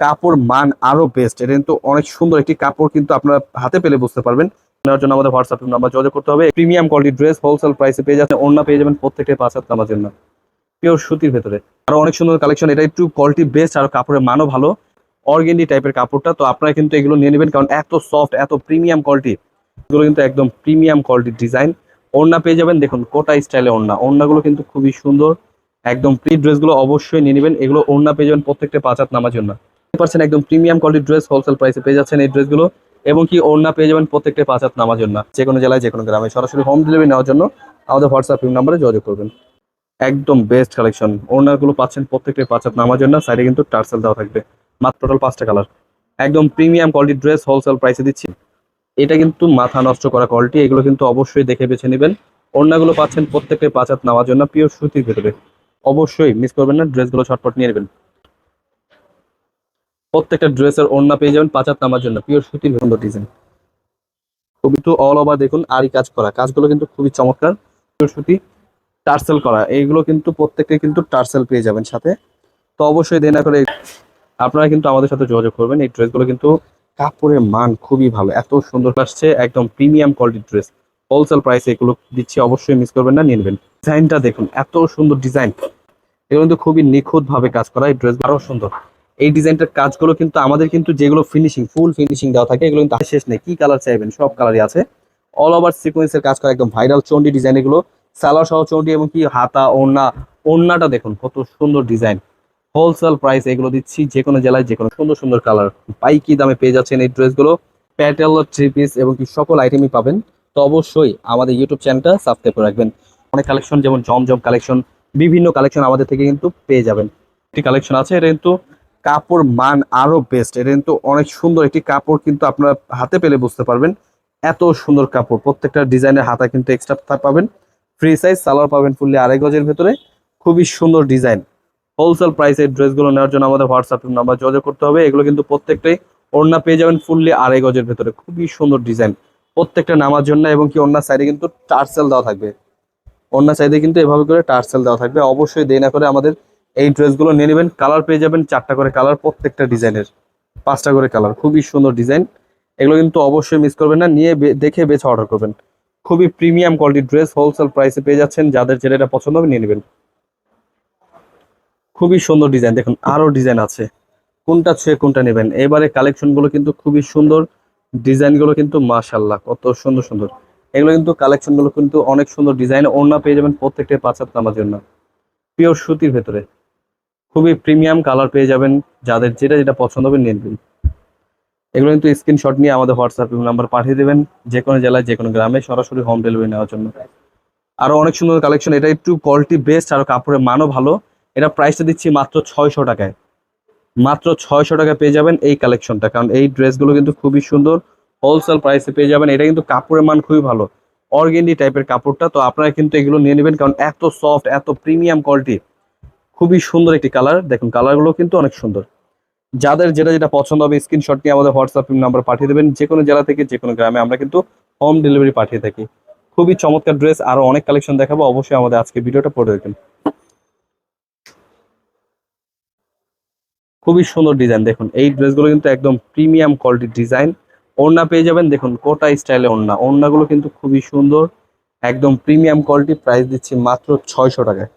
কাপড় মান আরও বেস্ট এটা কিন্তু অনেক সুন্দর একটি কাপড় কিন্তু আপনারা হাতে পেলে বুঝতে পারবেন। নেওয়ার জন্য আমাদের হোয়াটসঅ্যাপ নাম্বার যোগাযোগ করতে হবে। প্রিমিয়াম কোয়ালিটি ড্রেস হোলসেল প্রাইসে পেয়ে যাচ্ছেন অন্য পেয়ে যাবেন প্রত্যেকটা পাঁচ হাত নামার জন্য। পিওর সুতির ভেতরে। আরও অনেক সুন্দর কালেকশন এটা একটু কোয়ালিটি বেস্ট আর কাপড়ের মানও ভালো। অর্গেন্ডি টাইপের কাপড়টা, তো আপনারা কিন্তু এগুলো নিয়ে নেবেন, কারণ এত সফট এত প্রিমিয়াম কোয়ালিটি এগুলো কিন্তু একদম প্রিমিয়াম কোয়ালিটির ডিজাইন ওড়না পেয়ে যাবেন, দেখুন, কোটা স্টাইলে ওড়না। ওড়নাগুলো কিন্তু খুবই সুন্দর। একদম প্রি ড্রেসগুলো অবশ্যই নিয়ে নেবেন। এগুলো ওড়না পেয়ে যাবেন প্রত্যেকটা পাঁচ হাত নামার জন্য। পার্সেন্ট একদম প্রিমিয়াম কোয়ালিটির ড্রেস হোলসেল প্রাইসে পেয়ে যাচ্ছেন এই ড্রেসগুলো এবং কি ওড়না পেয়ে যাবেন প্রত্যেকটা পাঁচ হাত নামার জন্য। যে কোনো জেলায়, যে কোনো গ্রামে। সরাসরি হোম ডেলিভারি নেওয়ার জন্য আমাদের হোয়াটসঅ্যাপ নাম্বারে যোগাযোগ করবেন। একদম বেস্ট কালেকশন ওড়নাগুলো পাচ্ছেন প্রত্যেকটা পাঁচ হাত নামার জন্য। সাইডে কিন্তু টার্সেল দেওয়া থাকবে। মাত্র টোটাল পাঁচটা কালার একদম প্রিমিয়াম কোয়ালিটির ড্রেস হোলসেল প্রাইসে দিচ্ছি। এটা কিন্তু মাথা নষ্ট করা কোয়ালিটি এগুলো কিন্তু অবশ্যই দেখে বেছে নেবেন। ওড়নাগুলো পাচ্ছেন প্রত্যেকটা পাঁচ হাত নেওয়ার জন্য। পিওর সুতির ভেতরে। অবশ্যই মিস করবেন না। ড্রেসগুলো ছটপট নিয়ে নেবেন। প্রত্যেকটা ড্রেসের ওড়না পেয়ে যাবেন পাঁচ হাত নামার জন্য। পিওর সুতির সুন্দর ডিজাইন খুবই তো অল ওভার দেখুন আরই কাজ করা। কাজগুলো কিন্তু খুবই চমৎকার। পিওর সুতি, টার্সেল করা। এইগুলো কিন্তু প্রত্যেকটা কিন্তু টার্সেল পেয়ে যাবেন সাথে। তো অবশ্যই দেনা করে আপনারা কিন্তু আমাদের সাথে যোগাযোগ করবেন। এই ড্রেসগুলো কিন্তু কাপড়ের মান খুবই ভালো। এত সুন্দর আসছে, একদম প্রিমিয়াম কোয়ালিটির ড্রেস হোলসেল প্রাইসে এগুলো দিচ্ছি, অবশ্যই মিস করবেন না, নিয়ে নেবেন। ডিজাইনটা দেখুন, এত সুন্দর ডিজাইন এগুলো কিন্তু খুবই নিখুঁত ভাবে কাজ করা। এই ড্রেস আরও সুন্দর। এই ডিজাইনটার কাজগুলো কিন্তু আমাদের কিন্তু যেগুলো ফিনিশিং ফুল ফিনিশিং দেওয়া থাকে, এগুলো কিন্তু শেষ নেই। কি কালার চাইবেন? সব কালারই আছে। অল ওভার সিকোয়েন্সের কাজ করা একদম ভাইরাল চন্ডি ডিজাইন এগুলো। সালোয়ার সহ চন্ডি এবং কি হাতা, ওড়না, ওড়নাটা দেখুন, কত সুন্দর ডিজাইন হোলসেল প্রাইস এগুলো দিচ্ছি যে কোনো জেলায়, যে কোনো সুন্দর সুন্দর কালার পাইকি দামে পেয়ে যাচ্ছেন এই ড্রেসগুলো প্যাটেল থ্রি পিস এবং কি সকল আইটেমই পাবেন। তো অবশ্যই আমাদের ইউটিউব চ্যানেলটা সাবস্ক্রাইব করে রাখবেন। অনেক কালেকশন যেমন জমজম কালেকশন বিভিন্ন কালেকশন আমাদের থেকে কিন্তু পেয়ে যাবেন। একটি কালেকশন আছে, এটা কিন্তু কাপড় মান আরও বেস্ট এটা কিন্তু অনেক সুন্দর একটি কাপড় কিন্তু আপনারা হাতে পেলে বুঝতে পারবেন। এত সুন্দর কাপড়। প্রত্যেকটা ডিজাইনের হাতা কিন্তু এক্সট্রা পাবেন। ফ্রি সাইজ সালোয়ার পাবেন ফুললি আড়াই গজের ভেতরে। খুবই সুন্দর ডিজাইন হোলসেল প্রাইসে ড্রেসগুলো নেওয়ার জন্য আমাদের হোয়াটসঅ্যাপ নাম্বার যোগাযোগ করতে হবে। এগুলো কিন্তু প্রত্যেকটাই ওড়না পেয়ে যাবেন ফুললি আড়াই গজের ভেতরে। খুবই সুন্দর ডিজাইন প্রত্যেকটা নামার জন্য এবং কি ওড়নার সাইডে কিন্তু টার্সেল দেওয়া থাকবে। ওড়নার সাইডে কিন্তু এভাবে করে টার্সেল দেওয়া থাকবে। অবশ্যই দেরি না করে আমাদের এই ড্রেসগুলো নিয়ে নেবেন। কালার পেয়ে যাবেন চারটা করে কালার, প্রত্যেকটা ডিজাইনের। পাঁচটা করে কালার, খুবই সুন্দর ডিজাইন। এগুলো কিন্তু অবশ্যই মিস করবেন না, নিয়ে দেখে বেছে অর্ডার করবেন। খুবই প্রিমিয়াম কোয়ালিটির ড্রেস হোলসেল প্রাইসে পেয়ে যাচ্ছেন, যাদের যেটা এটা পছন্দ হবে নিয়ে নেবেন। খুবই সুন্দর ডিজাইন, দেখুন আরও ডিজাইন আছে। কোনটা ছুঁয়ে কোনটা নেবেন। এবারে কালেকশনগুলো কিন্তু খুবই সুন্দর। ডিজাইনগুলো কিন্তু মাশাল্লাহ কত সুন্দর সুন্দর। এগুলো কিন্তু কালেকশনগুলো কিন্তু অনেক সুন্দর ডিজাইন, ওড়না পেয়ে যাবেন প্রত্যেকটা পাঁচ হাত নামার জন্য। পিওর সুতির ভেতরে। খুবই প্রিমিয়াম কালার পেয়ে যাবেন যাদের যেটা যেটা পছন্দ হবে নিয়ে নেবেন। এগুলো কিন্তু স্ক্রিনশট নিয়ে আমাদের হোয়াটসঅ্যাপ নাম্বার পাঠিয়ে দেবেন, যে কোনো জেলায়, যে কোনো গ্রামে সরাসরি হোম ডেলিভারি নেওয়ার জন্য। আরও অনেক সুন্দর কালেকশন এটা একটু কোয়ালিটি বেস্ট আর কাপড়ের মানও ভালো। এটা প্রাইসটা দিচ্ছি মাত্র ছয়শো টাকায়। মাত্র ছয়শো টাকায় পেয়ে যাবেন এই কালেকশনটা কারণ এই ড্রেসগুলো কিন্তু খুবই সুন্দর। হোলসেল প্রাইসে পেয়ে যাবেন, এটা কিন্তু কাপড়ের মান খুবই ভালো। অর্গেন্ডি টাইপের কাপড়টা, তো আপনারা কিন্তু এগুলো নিয়ে নেবেন, কারণ এত সফট এত প্রিমিয়াম কোয়ালিটি খুবই সুন্দর একটি কালার দেখুন কালারগুলো কিন্তু অনেক সুন্দর। যাদের যেটা যেটা পছন্দ হবে স্ক্রিনশট নিয়ে আমাদের হোয়াটসঅ্যাপ নাম্বার পাঠিয়ে দেবেন। যে কোনো জেলা থেকে, যে কোনো গ্রামে আমরা কিন্তু হোম ডেলিভারি পাঠিয়ে থাকি। খুবই চমৎকার ড্রেস আরও অনেক কালেকশন দেখাবো। অবশ্যই আমাদের আজকে ভিডিওটা পড়ে দেখবেন। খুবই সুন্দর ডিজাইন দেখুন। এই ড্রেসগুলো কিন্তু একদম প্রিমিয়াম কোয়ালিটির ডিজাইন ওড়না পেয়ে যাবেন, দেখুন কোটা স্টাইলে ওড়না। ওড়নাগুলো কিন্তু খুবই সুন্দর, একদম প্রিমিয়াম কোয়ালিটি প্রাইস দিচ্ছি মাত্র ছয়শো টাকায়।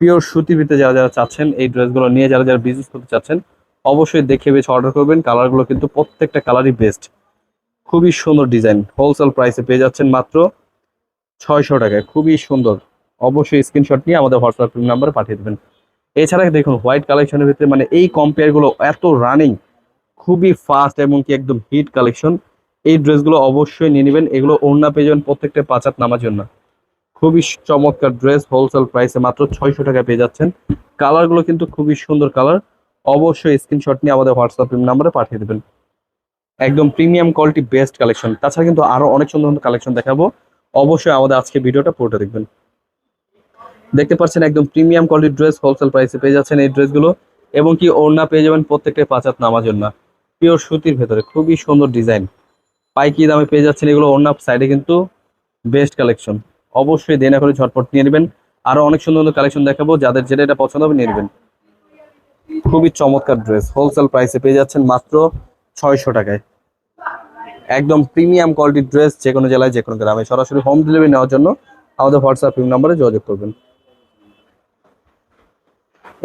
পিওর সুতির ভিতরে যারা যারা চাচ্ছেন, এই ড্রেসগুলো নিয়ে যারা যারা বিজনেস করতে চাচ্ছেন, অবশ্যই দেখে বেছে অর্ডার করবেন। কালারগুলো কিন্তু প্রত্যেকটা কালারই বেস্ট খুবই সুন্দর ডিজাইন হোলসেল প্রাইসে পেয়ে যাচ্ছেন মাত্র ছয়শো টাকায়। খুবই সুন্দর। অবশ্যই স্ক্রিনশট নিয়ে আমাদের হোয়াটসঅ্যাপ নাম্বারে পাঠিয়ে দেবেন। এছাড়া দেখুন হোয়াইট কালেকশনের ভিতরে মানে এই কম্পেয়ারগুলো এত রানিং খুবই ফাস্ট এবং কি একদম হিট কালেকশন এই ড্রেসগুলো অবশ্যই নিয়ে নেবেন। এগুলো ওড়না পেয়ে যাবেন প্রত্যেকটা পাঁচাত নামার জন্য। খুবই চমৎকার ড্রেস হোলসেল প্রাইসে মাত্র ছয়শো টাকা পেয়ে যাচ্ছেন। কালারগুলো কিন্তু খুবই সুন্দর কালার। অবশ্যই স্ক্রিনশট নিয়ে আমাদের হোয়াটসঅ্যাপ নাম্বারে পাঠিয়ে দেবেন। একদম প্রিমিয়াম কোয়ালিটি বেস্ট কালেকশন তাছাড়া কিন্তু আরও অনেক সুন্দর সুন্দর কালেকশন দেখাবো। অবশ্যই আমাদের আজকে ভিডিওটা পুরোটা দেখবেন। দেখতে পাচ্ছেন একদম প্রিমিয়াম কোয়ালিটির ড্রেস হোলসেল প্রাইসে পেয়ে যাচ্ছেন এই ড্রেসগুলো। এবং কি ওড়না পেয়ে যাবেন প্রত্যেকটা পাঁচাত নামার জন্য। পিওর সুতির ভেতরে, খুবই সুন্দর ডিজাইন পাইকি দামে পেয়ে যাচ্ছেন এগুলো ওড়না সাইডে কিন্তু বেস্ট কালেকশন অবশ্যই দেনা করে ঝটপট নিয়ে নেবেন। আরও অনেক সুন্দর সুন্দর কালেকশন দেখাবো। যাদের যেটা এটা পছন্দ হবে নিয়ে নেবেন। খুবই চমৎকার ড্রেস হোলসেল প্রাইসে পেয়ে যাচ্ছেন মাত্র ছয়শো টাকায়। একদম প্রিমিয়াম কোয়ালিটির ড্রেস যে কোনো জেলায়, যে কোনো গ্রামে। সরাসরি হোম ডেলিভারি নেওয়ার জন্য আমাদের হোয়াটসঅ্যাপ নাম্বারে যোগাযোগ করবেন।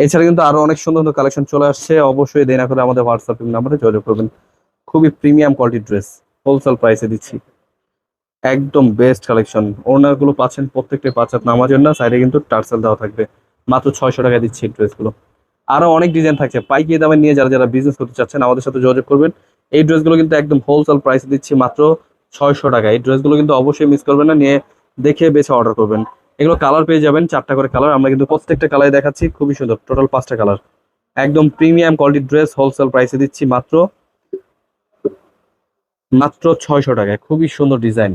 এছাড়া কিন্তু আরও অনেক সুন্দর সুন্দর কালেকশন চলে আসছে। অবশ্যই দেরি না করে আমাদের হোয়াটসঅ্যাপ নাম্বারে যোগাযোগ করবেন। খুবই প্রিমিয়াম কোয়ালিটির ড্রেস হোলসেল প্রাইসে দিচ্ছি। একদম বেস্ট কালেকশন ওনারগুলো পাচ্ছেন প্রত্যেকটা পাঁচাত নামাজের না সাইডে কিন্তু টার্সেল দেওয়া থাকবে। মাত্র ছয়শো টাকা দিচ্ছি এই ড্রেসগুলো আরও অনেক ডিজাইন থাকছে। পাইকি দামে নিয়ে যারা যারা বিজনেস করতে চাচ্ছেন, আমাদের সাথে যোগাযোগ করবেন। এই ড্রেসগুলো কিন্তু একদম হোলসেল প্রাইসে দিচ্ছি মাত্র ছয়শো টাকা এই ড্রেসগুলো কিন্তু অবশ্যই মিস করবেন না, নিয়ে দেখে বেছে অর্ডার করবেন। এগুলো কালার পেয়ে যাবেন, চারটা করে কালার আমরা কিন্তু প্রত্যেকটা কালার দেখাচ্ছি, খুবই সুন্দর। টোটাল পাঁচটা কালার একদম প্রিমিয়াম কোয়ালিটির ড্রেস হোলসেল প্রাইসে দিচ্ছি মাত্র মাত্র ছয়শো টাকায়। খুবই সুন্দর ডিজাইন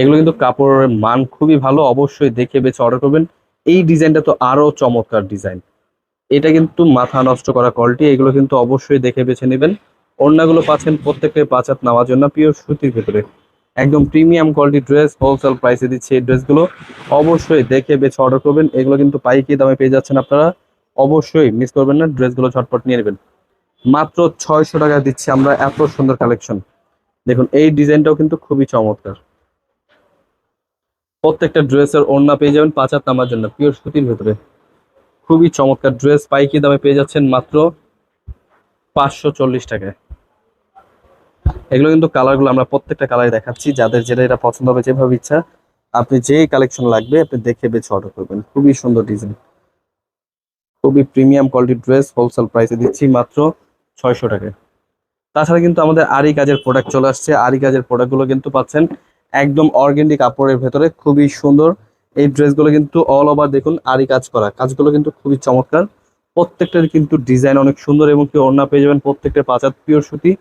এগুলো কিন্তু কাপড়ের মান খুবই ভালো, অবশ্যই দেখে বেছে অর্ডার করবেন। এই ডিজাইনটা তো আরও চমৎকার ডিজাইন। এটা কিন্তু মাথা নষ্ট করা কোয়ালিটি এগুলো কিন্তু অবশ্যই দেখে বেছে নেবেন। অন্যগুলো পাচ্ছেন প্রত্যেকটা পাঁচাত নেওয়ার জন্য পিওর সুতির ভেতরে। একদম প্রিমিয়াম কোয়ালিটি ড্রেস হোলসেল প্রাইসে দিচ্ছে এই ড্রেসগুলো অবশ্যই দেখে বেছে অর্ডার করবেন। এগুলো কিন্তু পাইকি দামে পেয়ে যাচ্ছেন আপনারা। অবশ্যই মিস করবেন না ড্রেসগুলো ঝটপট নিয়ে নেবেন। মাত্র ছয়শো টাকা দিচ্ছি আমরা এত সুন্দর কালেকশন দেখুন, এই ডিজাইনটাও কিন্তু খুবই চমৎকার। প্রত্যেকটা ড্রেসের ওড়না পেয়ে যাবেন পাঁচ হাত নামার জন্য পিওর সুতির ভেতরে। খুবই চমৎকার ড্রেস পাইকি দামে পেয়ে যাচ্ছেন মাত্র পাঁচশো চল্লিশ টাকায়। এগুলো কিন্তু কালারগুলো আমরা প্রত্যেকটা কালার দেখাচ্ছি, যাদের যেটা এটা পছন্দ হবে, যেভাবে ইচ্ছা, আপনি যেই কালেকশন লাগবে, আপনি দেখে বেছে অর্ডার করবেন। খুবই সুন্দর ডিজাইন খুবই প্রিমিয়াম কোয়ালিটির ড্রেস হোলসেল প্রাইসে দিচ্ছি মাত্র ছয়শো টাকায়। তাছাড়া কিন্তু আমাদের আরি কাজের প্রোডাক্ট চলে আসছে। আরি কাজের প্রোডাক্টগুলো কিন্তু পাচ্ছেন একদম অর্গেন্ডি কাপড়ের ভেতরে, খুবই সুন্দর। এই ড্রেসগুলো কিন্তু অল ওভার দেখুন আরি কাজ করা। কাজগুলো কিন্তু খুবই চমৎকার। প্রত্যেকটার কিন্তু ডিজাইন অনেক সুন্দর এবং কি ওড়না পেয়ে যাবেন প্রত্যেকটা পাঁচাত পিওর সুতি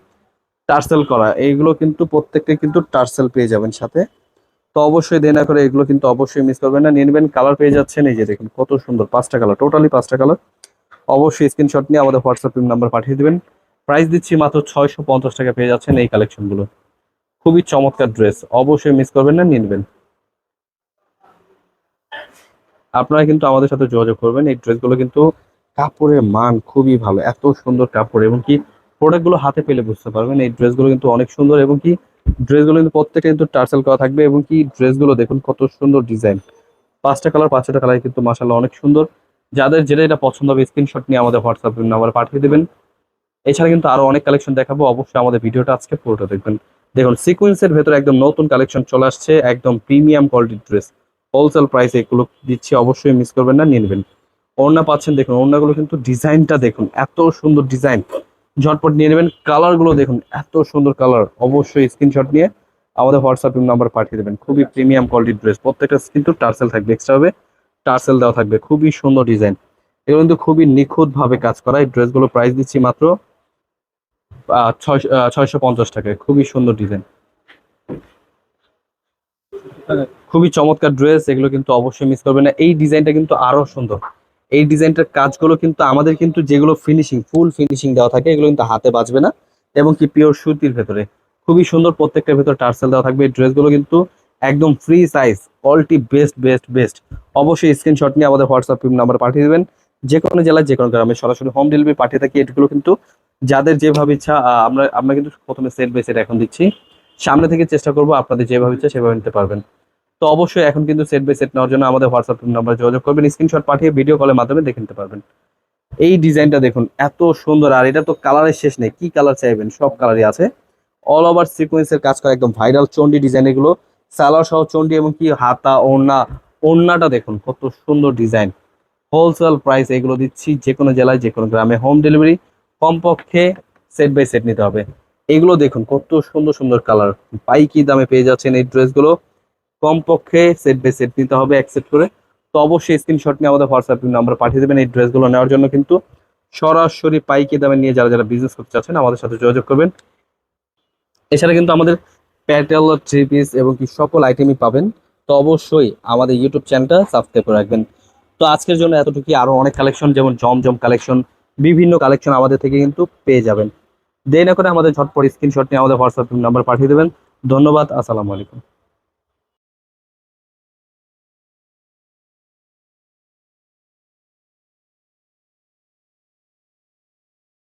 টার্সেল করা। এইগুলো কিন্তু প্রত্যেকটা কিন্তু টার্সেল পেয়ে যাবেন সাথে। তো অবশ্যই দেনা করে এগুলো কিন্তু অবশ্যই মিস করবেন না। নিয়ে নেবেন কালার পেয়ে যাচ্ছেন, এই যে দেখুন, কত সুন্দর পাঁচটা কালার টোটালি পাঁচটা কালার অবশ্যই স্ক্রিনশট নিয়ে আমাদের হোয়াটসঅ্যাপ নাম্বার পাঠিয়ে দেবেন। প্রাইস দিচ্ছি মাত্র ছয়শো পঞ্চাশ টাকা পেয়ে যাচ্ছেন এই কালেকশনগুলো খুবই চমৎকার ড্রেস অবশ্যই মিস করবেন না নেবেন। আপনারা কিন্তু আমাদের সাথে যোগাযোগ করবেন। এই ড্রেসগুলো কিন্তু কাপড়ের মান খুবই ভালো, এত সুন্দর কাপড় এবং কি প্রোডাক্টগুলো হাতে পেলে বুঝতে পারবেন। এই ড্রেসগুলো কিন্তু অনেক সুন্দর এবং কি ড্রেসগুলো কিন্তু প্রত্যেকটা কিন্তু টার্সেল করা থাকবে এবং কি ড্রেসগুলো দেখুন কত সুন্দর ডিজাইন পাঁচটা কালার পাঁচটা কালার কিন্তু মাসাল্লাহ অনেক সুন্দর। যাদের যেটা এটা পছন্দ হবে স্ক্রিনশট নিয়ে আমাদের হোয়াটসঅ্যাপ নাম্বারে পাঠিয়ে দেবেন। এছাড়া কিন্তু আরও অনেক কালেকশন দেখাবো। অবশ্যই আমাদের ভিডিওটা আজকে পুরোটা দেখবেন। দেখুন সিকোয়েন্সের ভেতরে একদম নতুন কালেকশন চলে আসছে, একদম প্রিমিয়াম কোয়ালিটির ড্রেস হোলসেল প্রাইসে এগুলো দিচ্ছি, অবশ্যই মিস করবেন না, নিয়ে নেবেন। ওড়না পাচ্ছেন, দেখুন, ওড়নাগুলো কিন্তু ডিজাইনটা দেখুন, এত সুন্দর ডিজাইন। ঝটপট নিয়ে নেবেন কালারগুলো দেখুন, এত সুন্দর কালার অবশ্যই স্ক্রিনশট নিয়ে আমাদের হোয়াটসঅ্যাপ নাম্বার পাঠিয়ে দেবেন। খুবই প্রিমিয়াম কোয়ালিটির ড্রেস প্রত্যেকটা কিন্তু টার্সেল থাকবে এক্সট্রা হবে, টার্সেল দেওয়া থাকবে, খুবই সুন্দর ডিজাইন। এগুলো কিন্তু খুবই নিখুঁত ভাবে কাজ করা, এই ড্রেসগুলো প্রাইস দিচ্ছি মাত্র ছয়শো পঞ্চাশ টাকায়। খুবই সুন্দর ডিজাইন খুবই চমৎকার ড্রেস এগুলো কিন্তু অবশ্যই মিস করবেন না। এই ডিজাইনটা কিন্তু আরও সুন্দর। এই ডিজাইনটার কাজগুলো কিন্তু আমাদের কিন্তু যেগুলো ফিনিশিং ফুল ফিনিশিং দেওয়া থাকে, এগুলো কিন্তু হাতে বাঁচবে না। এবং কি পিওর সুতির ভেতরে। খুবই সুন্দর প্রত্যেকটার ভেতরে টার্সেল দেওয়া থাকবে। এই ড্রেসগুলো কিন্তু একদম free size quality best best best অবশ্যই স্ক্রিনশট নিয়ে আমাদের হোয়াটসঅ্যাপ নাম্বার পাঠিয়ে দেবেন। যে কোনো জেলায় যে কোনো গ্রামে সরাসরি হোম ডেলিভারি পাঠিয়ে থাকি এগুলো কিন্তু যাদের যেভাবে ইচ্ছা আমরা আমরা কিন্তু প্রথমে সেট বাই সেট এখন দিচ্ছি। সামনে থেকে চেষ্টা করব আপনাদের যেভাবে ইচ্ছা সেভাবে নিতে পারবেন। তো অবশ্যই এখন কিন্তু সেট বাই সেট নেওয়ার জন্য আমাদের হোয়াটসঅ্যাপ নাম্বার যোগাযোগ করবেন স্ক্রিনশট পাঠিয়ে ভিডিও কলের মাধ্যমে দেখে নিতে পারবেন। এই ডিজাইনটা দেখুন, এত সুন্দর। আর এটা তো কালারের শেষ নেই, কি কালার চাইবেন? সব কালারই আছে। অল ওভার সিকোয়েন্সের কাজ করা, একদম ভাইরাল চন্ডি ডিজাইন এগুলো। সালোয়ার সহ চন্ডি এবং কি হাতা, ওড়না, ওড়নাটা দেখুন, কত সুন্দর ডিজাইন হোলসেল প্রাইস এগুলো দিচ্ছি যে কোনো জেলায় যে কোনো গ্রামে। হোম ডেলিভারি কমপক্ষে সেট বাই সেট নিতে হবে। এগুলো দেখুন, কত সুন্দর সুন্দর কালার পাইকি দামে পেয়ে যাচ্ছেন এই ড্রেসগুলো। কমপক্ষে সেট বাই সেট নিতে হবে অ্যাকসেপ্ট করে। তো অবশ্যই স্ক্রিনশট নিয়ে আমাদের হোয়াটসঅ্যাপ নাম্বার পাঠিয়ে দেবেন এই ড্রেসগুলো নেওয়ার জন্য। কিন্তু সরাসরি পাইকি দামে নিয়ে যারা যারা বিজনেস করতে চাচ্ছেন, আমাদের সাথে যোগাযোগ করবেন। এছাড়া কিন্তু আমাদের প্যাটেল থ্রি পিস এবং কি সকল আইটেমই পাবেন। তো অবশ্যই আমাদের ইউটিউব চ্যানেলটা সাবস্ক্রাইব করে রাখবেন। তো আজকের জন্য এতটুকুই। আরও অনেক কালেকশন যেমন জমজম কালেকশন বিভিন্ন কালেকশন আমাদের থেকে কিন্তু পেয়ে যাবেন। দেরি না করে আমাদের ঝটপট স্ক্রিনশট নিয়ে আমাদের হোয়াটসঅ্যাপ নাম্বার পাঠিয়ে দেবেন। ধন্যবাদ, আসসালামু আলাইকুম।